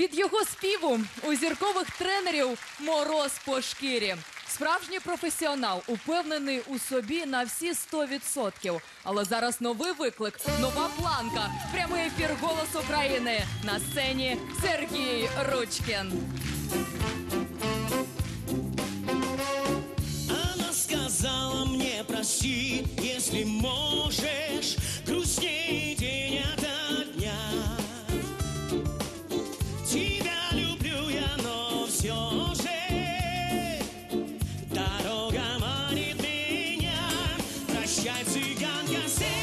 Від його співу у зіркових тренерів мороз по шкірі. Справжній професіонал упевнений у собі на всі 100%. Але зараз новий виклик, нова планка. Прямий ефір голос України на сцені Сергій Ручкін. Sky Ziganga sing.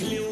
clean